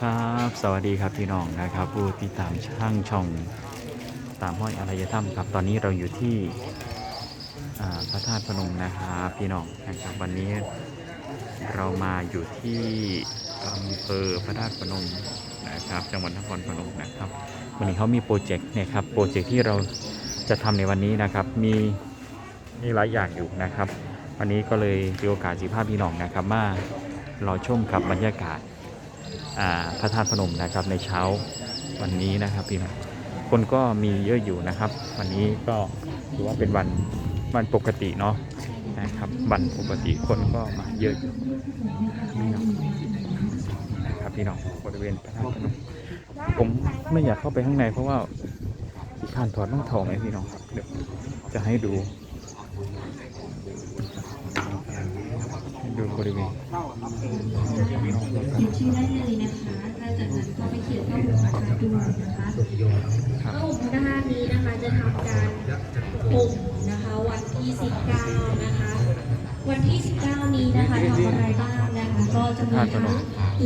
ครับ สวัสดีครับพี่น้องนะครับผู้ที่ตามช่างช่องตามห้อยอารยธรรมครับ ตอนนี้เราอยู่ที่พระธาตุพนมนะครับพี่น้องนะครับวันนี้เรามาอยู่ที่อำเภอพระธาตุพนมนะครับ จังหวัดนครพนมนะครับ วันนี้เขามีโปรเจกต์เนี่ยครับโปรเจกต์ที่เราจะทำในวันนี้นะครับมีมีหลายอย่างอยู่นะครับ วันนี้ก็เลยมีโอกาสสีภาพพี่น้องนะครับมารอชมกับบรรยากาศ พระธาตุพนมนะครับในเช้าวันนี้นะครับพี่น้องคนก็มีเยอะอยู่นะครับ วันนี้ก็ถือว่าเป็นวันวันปกติเนาะนะครับวันปกติคนก็มาเยอะอยู่พี่น้องนะครับพี่น้องบริเวณพระธาตุพนมผมไม่อยากเข้าไปข้างในเพราะว่าอีกขั้นถอดต้องถอดไหมพี่น้องครับเดี๋ยวจะให้ดูดูบริเวณ เขียนชื่อได้เลยนะคะแล้วจากนั้นก็ไปเขียนข้อมูลประชาชนนะคะครับพระองค์พระธาตุนี้นะคะจะทำการปลุกนะคะวันที่ 19 นะคะ วันที่ 19 นี้นะคะทำอะไรบ้างนะคะก็จะมีทั้ง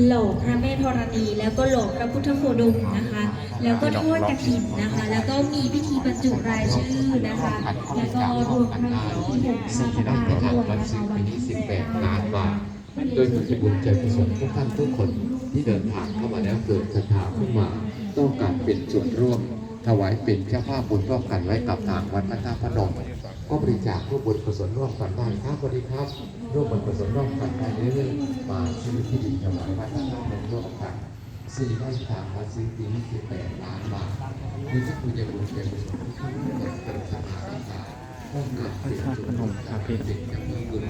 โหลพระแม่ธรณี แล้วก็โหลพระพุทธโคดมนะคะ แล้วก็ทอดกระถินนะคะ แล้วก็มีพิธีบรรจุรายชื่อนะคะ แล้วก็รวมทั้งที่หกข้าพเจ้าด้วยนะคะวันที่18ล้านบาทโดยมีบุญใจกุศลทุกท่านทุกคนที่เดินทาง เป็นเจ้าภาพบุญร่วมกันไว้กับทางวัดพระธาตุพนมก็บริจาคร่วมบุญกุศลร่วมกันได้ครับสวัสดีครับร่วมบุญกุศลร่วมกันได้เรื่อยๆมาซื้อที่ดินถวายวัดพระธาตุพนมร่วมกันสี่ไร่ทางมาซื้อปีนี้คือแปดล้านบาทนี่ก็คือจะบุญใจกุศลทุกท่านทุกคนเกิดศรัทธาขึ้นมาต้องการเป็นส่วนร่มกับเป็นเจ้าภาพบุญ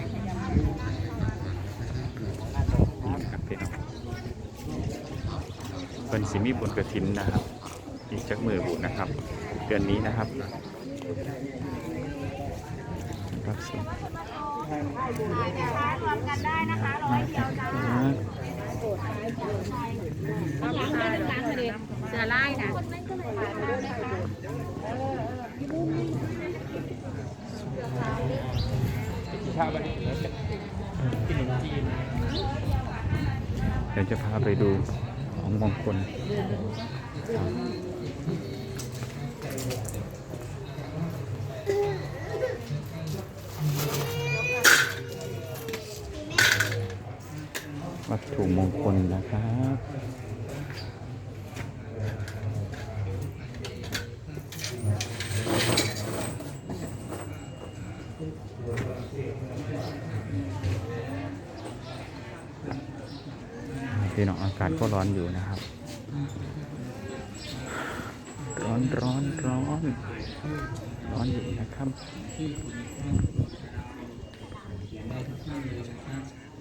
ครับพี่เป็นสิมีบุญกระถินนะครับ อีกจักมือบุญนะครับเดือนนี้นะครับรับสิรวมกันได้นะคะร้อยเดียวจ้าหลังได้หลังเลยเสือไล่นะเดี๋ยวจะพาไปดู ของมงคลวัตถุมงคลนะครับ พี่น้องอา กาศก็ร้อนอยู่นะครับ ร้อนร้อนร้อนร้อนอยู่นะครับ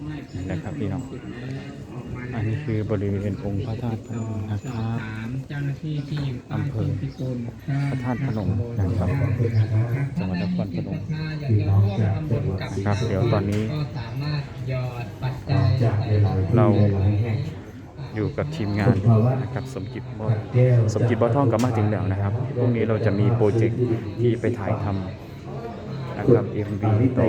นี่นะครับพี่น้องอันนี้คือบริเวณองค์พระธาตุพนมนะครับถามเจ้าหน้าที่ที่อยู่ใต้อำเภต้อนพิกุลพระธาตุพนมนะครับจังหวัดนครพนมถ้าอยากจะร่วมทำบุญกับครับ เดี๋ยวตอนนี้ก็สามารถหยอดปัจจัยเรา อยู่กับทีมงานนะครับสมจิตบอสมจิตบอท่องกลับมาถึงแล้วนะครับพรุ่งนี้เราจะมีโปรเจกต์ที่ไปถ่ายทำนะครับ MV ต่อ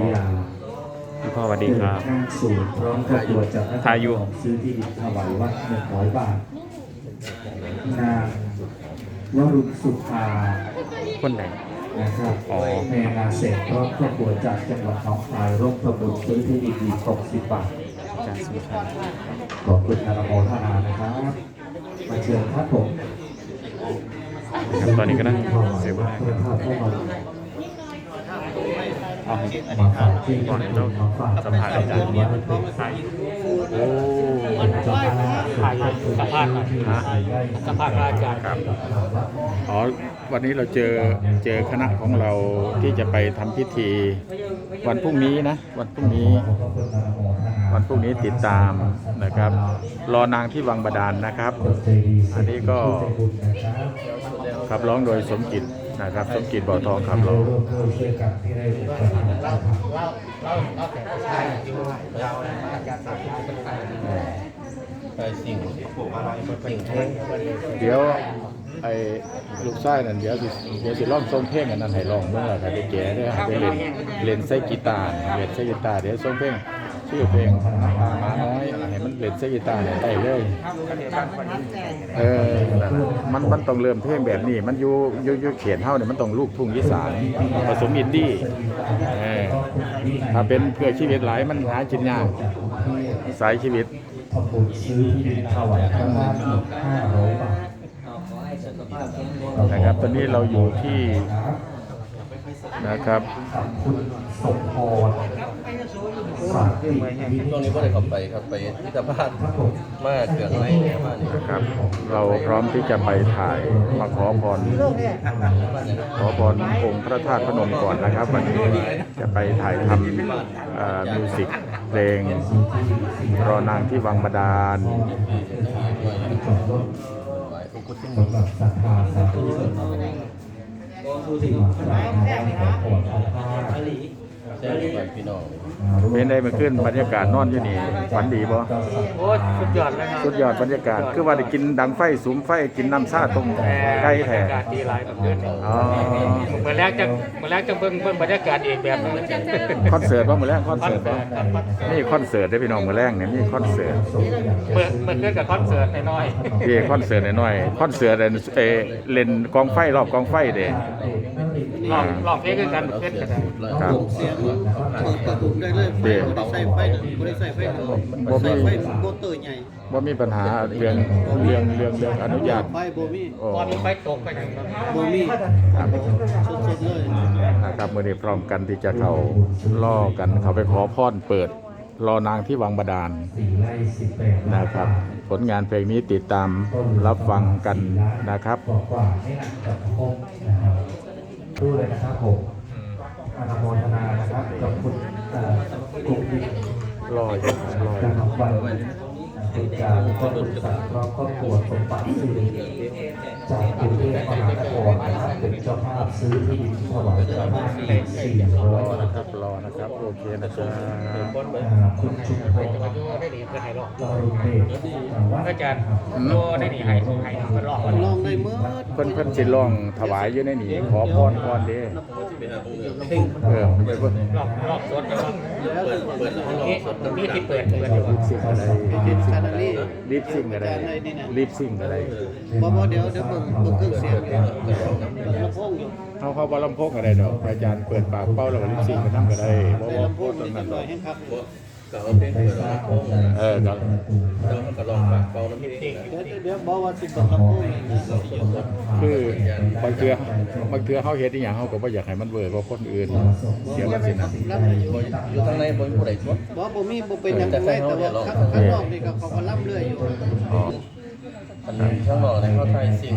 พี่พ่อสวัสดีครับสูตรพร้อมกับตัวจัดทายุของซื้อที่ดินถวายวัดหนึ่งร้อยบาทนางวรุณสุภาคนไหนนะครับอ๋อแม่นาเสกพร้อมครอบครัวจากจังหวัดหนองคายร่วมทำบุญซื้อที่ดินอีก60บาท อาจารย์สุชาติขอบคุณอนุโมทนานะครับมาเชิญครับผมตอนนี้ก็นั่งเสียวัว่าดพระธาตุพนม เอาให้มาฝากที่ก่อนเรามาฝากสัมภาษณ์อาจารย์เนี่ยใช่โอ้เจ้าภาพสัมภาษณ์ฮะสัมภาษณ์อาจารย์ครับอ๋อวันนี้เราเจอเจอคณะของเราที่จะไปทำพิธี วันพรุ่งนี้นะ วันพรุ่งนี้ วันพรุ่งนี้ติดตามนะครับ รอนางที่วังบาดาลนะครับ อันนี้ก็ขับร้องโดยสมจิต นะครับสมจิตบ่อทองขับร้องช่วยกันที่ได้ร่วมกันเดี๋ยวไอ้ลูกชายนั่นเดี๋ยวสิเดี๋ยวสิร้องทรงเพลงอันนั้นให้ร้องเมื่อไหร่ครับแก่ด้ให้ไปเล่นเล่นใส่กีตาร์เล่นใส่กีตาร์เดี๋ยวทรงเพลง ชื่อเพลงน้ำตามาน้อยให้มันเล่นเซกีตาร์เนี่ยได้เลย เออนั่นน่ะมันมันต้องเริ่มเพลงแบบนี้ มันอยู่อยู่อยู่เขียนเท่าเนี่ยมันต้องลูกทุ่งอีสานผสมอินดี้เออถ้าเป็นเพื่อชีวิตหลายมันหากินยากสายชีวิตทำบุญซื้อที่ดินถวายพระธาตุอีกห้าร้อยบาทนะครับตอนนี้เราอยู่ที่นะครับคุณสมพร ช่วงนี้ก็ได้เข้าไปครับไปพิพิธภัณฑ์มาเกืองในเนี่ยมาเนี่ยนะครับ เราพร้อมที่จะไปถ่ายมาขอพรขอพรองค์พระธาตุพนมก่อนนะครับ วันนี้จะไปถ่ายทำเอ่อมิวสิกเพลงรอนางที่วังบาดาลสำหรับศรัทธาสาธุชนที่มากราบไหว้ขอพรพระธาตุ แจ้งไปพี่น้องเป็นได้มาขึ้นบรรยากาศนอนอยู่นี่ฝันดีบ่โอ้สุดยอดเลยครับสุดยอดบรรยากาศ คือว่าได้กินดังไฟสูมไฟกินน้ำซาต้มไก่แท้บรรยากาศดีหลายแบบนี้อ๋อเมื่อแรกจะเมื่อแรกจะเบิ่งเบิ่งบรรยากาศอีกแบบหนึงคอนเสิร์ตว่ามื้อแรกคอนเสิร์ตบ่นี่คอนเสิร์ตได้อพี่น้องมื้อแรกเนี่ยมีคอนเสิร์ตเปิดเปิดเรื่องกับคอนเสิร์ตน้อยที่คอนเสิร์ตน้อยๆคอนเสิร์ตอันเออเล่นกองไฟรอบกองไฟเด้ ๆลองลองเพลงคือกันเพื่อนกันครับ เสียงเด้บ่ได้ใส่ไฟบ่ได้ใส่ไฟเด้อบ่มีใส่ไฟโบเตอร์ใหญ่บ่มีปัญหาเรื่องเรื่องเรื่องเรื่องอนุญาตไฟบ่มีโอ้ตอนมีไฟตกไปอย่างนั้นบ่มีครับสดๆเลยนะครับมื้อนี้พร้อมกันที่จะเข้าล่อกันเข้าไปขอพรเปิด รอนางที่วังบาดาลสี่ไร่สิบแปดนะครับ ผลงานเพลงนี้ติดตามรับฟังกันนะครับ ดูเลยนะครับผมอนุโมทนานะครับกับคุณเอ่อกลุ่มที่ลอยลอยจากวันเป็นการก็บริษัทครอบครัวสมบัติสิริจากกรุงเทพ ซื้อที่ดินถวายพระธาตุอีกสี่ร้อยรอนะครับรอนะครับโอเคนะครับอ่าคุณชุมพลได้ดีเพื่อนให้ลองวรุณเดชวัดอาจารย์โลได้ดีให้ให้เพื่อนลองก่อนลองได้หมดเพิ่นเพิ่นสิร้องถวายอยู่ในนี้ขอพรก่อนเด้เออไปเพิ่นลองลองสดกันลองนี่นี่ที่เปิดเปิดอยู่ลิปซิงอะไรเป็นชานาลีลิปซิงอะไรลิปซิงอะไรบ่บ่เดี๋ยวเดี๋ยวเบิ่งเบิ่งเครื่องเสียงอยู่ลำโพงอยู่เฮาเขาบ่ลำโพงอะไรดอกอาจารย์เปิดปากเป้าแล้วก็ลิปซิงก็ทำก็ได้บ่ในบ่ลำโพงตรงนั้นหน่อยให้ครับก็เอาเพลงเปิดร้องโค้งเออก็แล้วมันก็ลองปากเป่าน้ำพริกเดี๋ยวเดี๋ยวบอกว่าสิเบิ่งลำโพงนี่คือบางเทื่อบางเทื่อเฮาเฮ็ดอีหยังเฮาก็บ่อยากให้มันเวอร์กว่าคนอื่นเดี๋ยวมันสินั่นรับอยู่อยู่ทางในบนผู้ใดสดบ่บ่มีบ่เป็นหยังไงแต่ว่าข้างนอกนี่ก็เขาก็รับเรื่อยอยู่อ๋ออันนี้ข้างนอกในเขาไทยสิ่ง